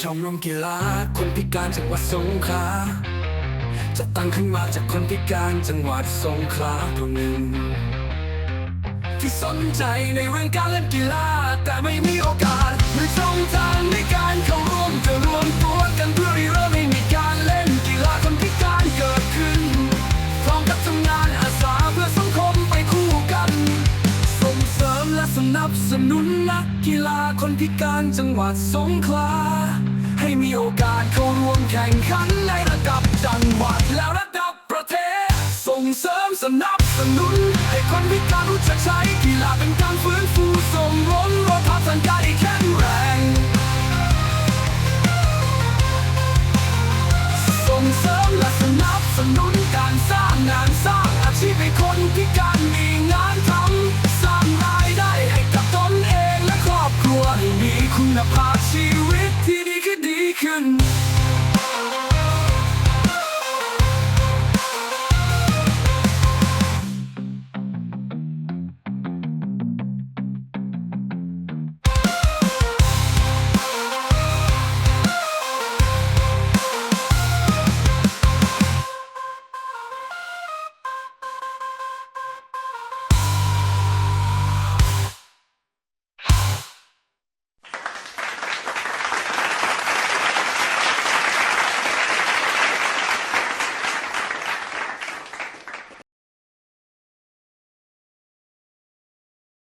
ชมรมกีฬาคนพิการจังหวัดสงขลาจะตั้งขึ้นมาจากคนพิการจังหวัดสงขลาตัวหนึ่ง ที่สนใจในเรื่องการเล่นกีฬา แต่ไม่มีโอกาสหรือช่องทางในการเข้าร่วมจะรวมตัวกันเพื่อริเริ่มให้มีการเล่นกีฬาคนพิการเกิดขึ้น พร้อมกับทำงานอาสาเพื่อสังคมไปคู่กัน ส่งเสริมและสนับสนุนนักกีฬาคนพิการจังหวัดสงขลา ให้มีโอกาสเข้าร่วมแข่งขันในระดับจังหวัดแล้วระดับประเทศ ส่งเสริมสนับสนุน ให้คนพิการรู้จักใช้กีฬาเป็นการฟื้นฟูสมร้รถทับทางกายแข็งแรง ส่งเสริมและสนับสนุนการสร้างงานสร้างอาชีพให้คนพิการมีงานทำสร้างรายได้ให้กับตนเองและครอบครัวให้มีคุณภาพชีวิต couldn't